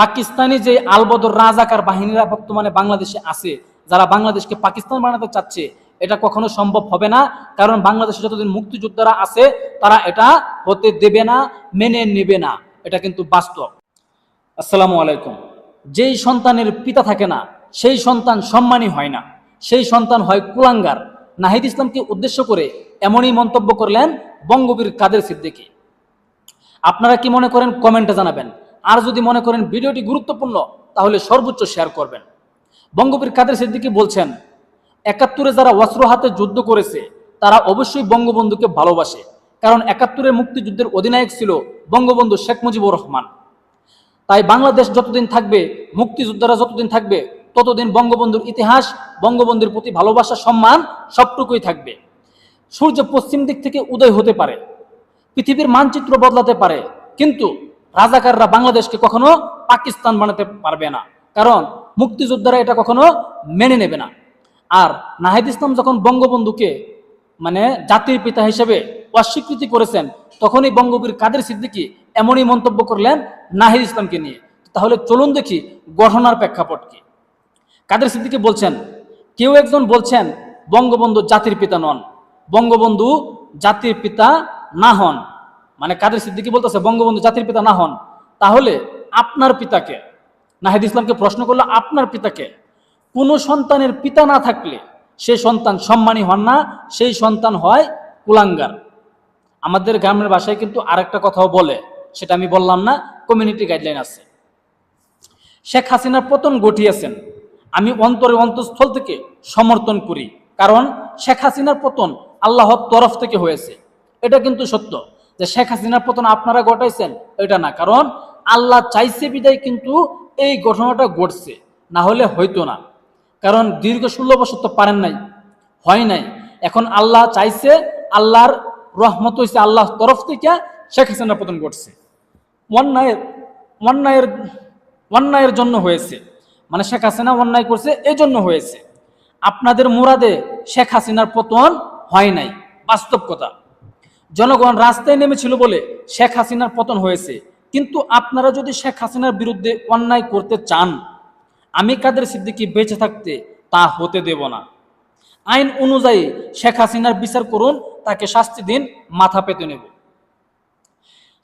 পাকিস্তানি যে আলবদর রাজাকার বাহিনীরা বর্তমানে বাংলাদেশে আছে, যারা বাংলাদেশকে পাকিস্তান বানাতে চাচ্ছে, এটা কখনো সম্ভব হবে না। কারণ বাংলাদেশে যতদিন মুক্তিযোদ্ধারা আছে, তারা এটা হতে দেবে না, মেনে নেবে না। এটা কিন্তু বাস্তব। আসসালামু আলাইকুম। যেই সন্তানের পিতা থাকে না, সেই সন্তান সম্মানী হয় না। সেই সন্তান হয় কুলাঙ্গার। নাহিদ ইসলামকে উদ্দেশ্য করে এমনই মন্তব্য করলেন বঙ্গবীর কাদের সিদ্দিকী। আপনারা কি মনে করেন, কমেন্টে জানাবেন। আর যদি মনে করেন ভিডিওটি গুরুত্বপূর্ণ, তাহলে সর্বোচ্চ শেয়ার করবেন। বঙ্গবীর কাদের সিদ্দিকী বলছেন, একাত্তরে যারা অস্ত্র হাতে যুদ্ধ করেছে, তারা অবশ্যই বঙ্গবন্ধুকে ভালোবাসে, কারণ একাত্তরের মুক্তিযুদ্ধের অধিনায়ক ছিল বঙ্গবন্ধু শেখ মুজিবুর রহমান। তাই বাংলাদেশ যতদিন থাকবে, মুক্তিযোদ্ধারা যতদিন থাকবে, ততদিন বঙ্গবন্ধুর ইতিহাস, বঙ্গবন্ধুর প্রতি ভালোবাসা, সম্মান সবটুকুই থাকবে। সূর্য পশ্চিম দিক থেকে উদয় হতে পারে, পৃথিবীর মানচিত্র বদলাতে পারে, কিন্তু রাজাকাররা বাংলাদেশকে কখনো পাকিস্তান বানাতে পারবে না। কারণ মুক্তিযোদ্ধারা এটা কখনো মেনে নেবে না। আর নাহিদ ইসলাম যখন বঙ্গবন্ধুকে মানে জাতির পিতা হিসেবে অস্বীকৃতি করেছেন, তখনই বঙ্গবীর কাদের সিদ্দিকী এমনই মন্তব্য করলেন নাহিদ ইসলামকে নিয়ে। তাহলে চলুন দেখি গঠনার প্রেক্ষাপট কি। কাদের সিদ্দিকী বলছেন, কেউ একজন বলছেন বঙ্গবন্ধু জাতির পিতা নন, বঙ্গবন্ধু জাতির পিতা না হন। মানে কাদের সিদ্দিকি বলতেছে, বঙ্গবন্ধু জাতির পিতা না হন, তাহলে আপনার পিতাকে, নাহিদ ইসলামকে প্রশ্ন করল, আপনার পিতাকে। কোনো সন্তানের পিতা না থাকলে সেই সন্তান সম্মানী হন না, সেই সন্তান হয় কুলাঙ্গার। আমাদের গ্রামের ভাষায় কিন্তু আরেকটা কথাও বলে, সেটা আমি বললাম না কমিউনিটি গাইডলাইন আছে। শেখ হাসিনার পতন ঘটিয়েছেন, আমি অন্তরে অন্তঃস্থল থেকে সমর্থন করি, কারণ শেখ হাসিনার পতন আল্লাহর তরফ থেকে হয়েছে। এটা কিন্তু সত্য। যে শেখ হাসিনার পতন আপনারা ঘটাইছেন, এটা না। কারণ আল্লাহ চাইছে বিদায়, কিন্তু এই ঘটনাটা ঘটছে। না হলে হইতো না। কারণ দীর্ঘ ষোলো বছর তো পারেন নাই, হয় নাই। এখন আল্লাহ চাইছে, আল্লাহর রহমত হয়েছে আল্লাহর তরফ থেকে শেখ হাসিনার পতন ঘটছে। অন্যায়ের অন্যায়ের অন্যায়ের জন্য হয়েছে। মানে শেখ হাসিনা অন্যায় করছে এই জন্য হয়েছে। আপনাদের মুরাদে শেখ হাসিনার পতন হয় নাই। বাস্তব কথা। জনগণ রাস্তায় নেমেছিল বলে শেখ হাসিনার পতন হয়েছে। কিন্তু আপনারা যদি শেখ হাসিনার বিরুদ্ধে অন্যায় করতে চান, আমি কাদের সিদ্দিকি বেঁচে থাকতে তা হতে দেব না। আইন অনুযায়ী শেখ হাসিনার বিচার করুন, তাকে শাস্তি দিন, মাথা পেতে নেব।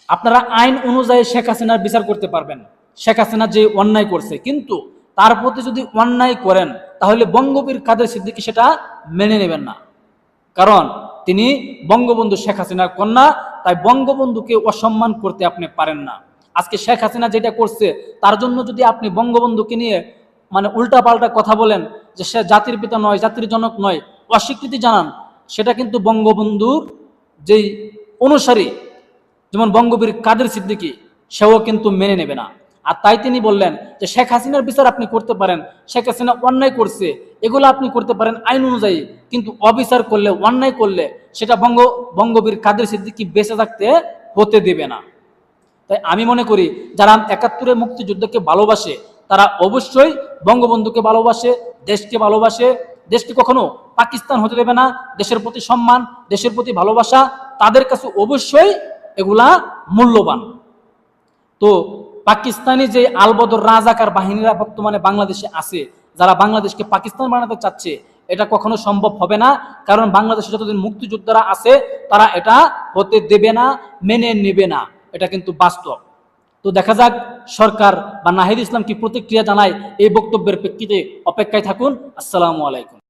আপনারা আইন অনুযায়ী শেখ হাসিনার বিচার করতে পারবেন। শেখ হাসিনা যে অন্যায় করছে, কিন্তু তার প্রতি যদি অন্যায় করেন, তাহলে বঙ্গবীর কাদের সিদ্দিকি সেটা মেনে নেবেন না। কারণ তিনি বঙ্গবন্ধু শেখ হাসিনার কন্যা, তাই বঙ্গবন্ধুকে অসম্মান করতে আপনি পারেন না। আজকে শেখ হাসিনা যেটা করছে, তার জন্য যদি আপনি বঙ্গবন্ধুকে নিয়ে মানে উল্টাপাল্টা কথা বলেন, যে সে জাতির পিতা নয়, জাতির জনক নয়, অস্বীকৃতি জানান, সেটা কিন্তু বঙ্গবন্ধুর যেই অনুসারী, যেমন বঙ্গবীর কাদের সিদ্দিকী, সেও কিন্তু মেনে নেবে না। আর তাই তিনি বললেন যে শেখ হাসিনার বিচার আপনি করতে পারেন। শেখ হাসিনা অন্যায় করছে, এগুলো আপনি করতে পারেন আইন অনুযায়ী। কিন্তু অবিচার করলে, অন্যায় করলে সেটা বঙ্গ বঙ্গবীর কাদের সিদ্দিকী বেঁচে থাকতে হতে দেবে না। তাই আমি মনে করি, যারা একাত্তরে মুক্তিযুদ্ধকে ভালোবাসে, তারা অবশ্যই বঙ্গবন্ধুকে ভালোবাসে, দেশকে ভালোবাসে। দেশকে কখনো পাকিস্তান হতে দেবে না, দেশের প্রতি সম্মান, দেশের প্রতি ভালোবাসা, তাদের কাছে অবশ্যই এগুলা মূল্যবান। তো পাকিস্তানি যে আলবদর রাজাকার বাহিনীরা বর্তমানে বাংলাদেশে আছে, যারা বাংলাদেশকে পাকিস্তান বানাতে চাচ্ছে, এটা কখনো সম্ভব হবে না। কারণ বাংলাদেশে যতদিন মুক্তিযোদ্ধারা আছে, তারা এটা হতে দেবে না, মেনে নেবে না। এটা কিন্তু বাস্তব। তো দেখা যাক সরকার বা নাহিদ ইসলাম কি প্রতিক্রিয়া জানায় এই বক্তব্যের প্রেক্ষিতে। অপেক্ষায় থাকুন। আসসালামু আলাইকুম।